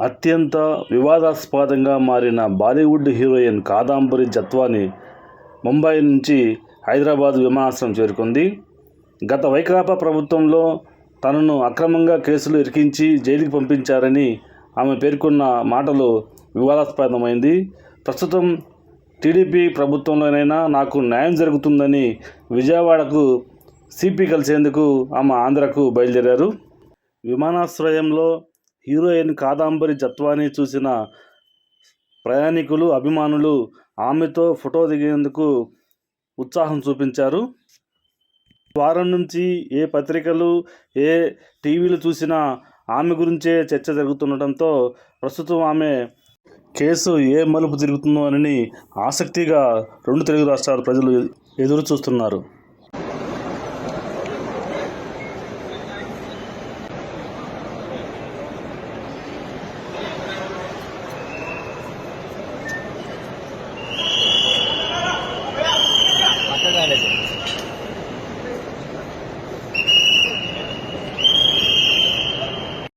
అత్యంత వివాదాస్పదంగా మారిన బాలీవుడ్ హీరోయిన్ కాదాంబరి జత్వాని ముంబై నుంచి హైదరాబాద్ విమానాశ్రయం చేరుకుంది. గత వైకాపా ప్రభుత్వంలో తనను అక్రమంగా కేసులు ఇరికించి జైలుకి పంపించారని ఆమె పేర్కొన్న మాటలు వివాదాస్పదమైంది. ప్రస్తుతం టీడీపీ ప్రభుత్వంలోనైనా నాకు న్యాయం జరుగుతుందని విజయవాడకు సిపి కలిసేందుకు ఆమె ఆంధ్రకు బయలుదేరారు. విమానాశ్రయంలో హీరోయిన్ కాదంబరి జత్వాని చూసిన ప్రయాణికులు అభిమానులు ఆమెతో ఫోటో దిగేందుకు ఉత్సాహం చూపించారు. వారం నుంచి ఏ పత్రికలు ఏ టీవీలు చూసినా ఆమె గురించే చర్చ జరుగుతుండటంతో ప్రస్తుతం ఆమె కేసు ఏ మలుపు తిరుగుతుందో అని ఆసక్తిగా రెండు తెలుగు రాష్ట్రాల ప్రజలు ఎదురు చూస్తున్నారు